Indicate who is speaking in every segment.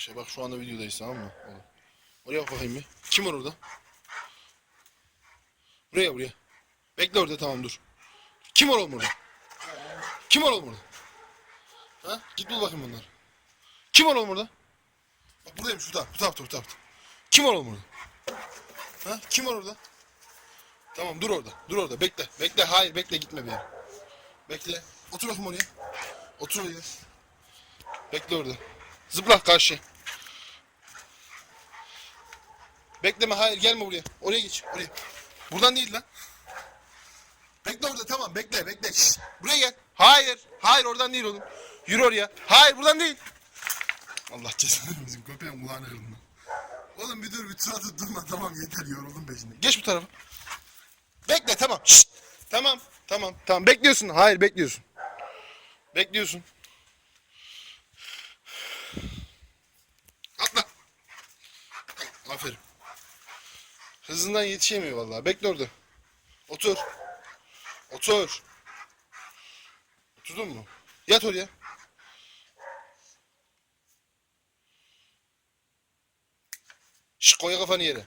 Speaker 1: İşte bak şu anda videodayız tamam mı? Oğlum. Oraya bak bakayım bir. Kim var orada? Buraya buraya. Bekle orada tamam dur. Kim var oğlum orada? Kim var oğlum orada? Ha? Git bul bakayım bunları. Kim var oğlum orada? Bak buradayım şu taraf, bu tarafta, bu tarafta. Kim var oğlum orada? Ha? Kim var orada? Tamam dur orada, dur orada. Bekle, bekle. Hayır bekle gitme bir yere. Bekle. Otur bakayım oraya. Otur oraya. Bekle orada. Zıpla karşı. Bekleme hayır gelme buraya. Oraya geç oraya. Buradan değil lan. Bekle orada tamam bekle bekle. Şşt, buraya gel. Hayır. Hayır oradan değil oğlum. Yürü oraya. Hayır buradan değil. Allah cezanı vermesin. Köpeğin kulağını kırdım lan. Oğlum bir dur bir tur durma tamam yeter yoruldum peşinde. Geç bu tarafa. Bekle tamam. Şşt. Tamam tamam tamam bekliyorsun. Hayır bekliyorsun. Bekliyorsun. Atla. Aferin. Hızından yetişemiyor vallahi. Bekle orada. Otur. Otur. Oturdun mu? Yat oraya. Şş koy kafanı yere.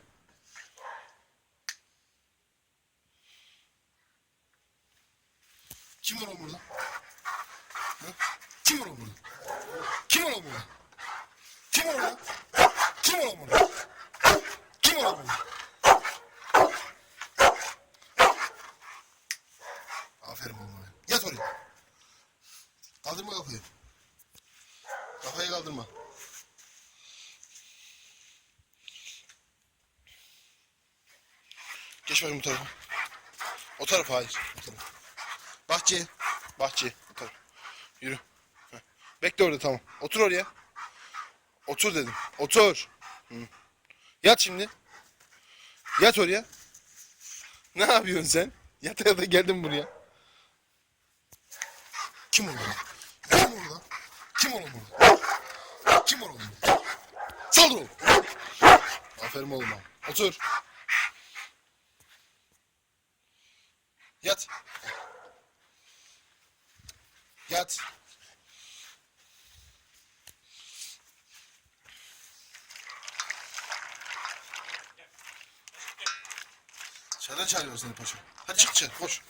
Speaker 1: Kim var oğlum burada? Ha? Kim var oğlum burada? Kim var oğlum burada? Kim var? Kim var oğlum burada? Kim var oğlum burada? Aferin oğlum. benim. Yat oraya. Kaldırma kafayı. Kafayı kaldırma. Geç bakayım bu tarafa. O tarafa hayır. O tarafa. Bahçeye. Bahçeye. O tarafa. Yürü. Heh. Bekle orada tamam. Otur oraya. Otur dedim. Otur. Hı. Yat şimdi. Yat oraya. Ne yapıyorsun sen? Yata yata geldin buraya. Kim orada? Kim orada? Kim orada? Kim orada? Saldır oğlum. Aferin oğluma. Otur. Yat. Yat. Dışarıdan çağırıyor seni paşa. Hadi çık dışarı koş.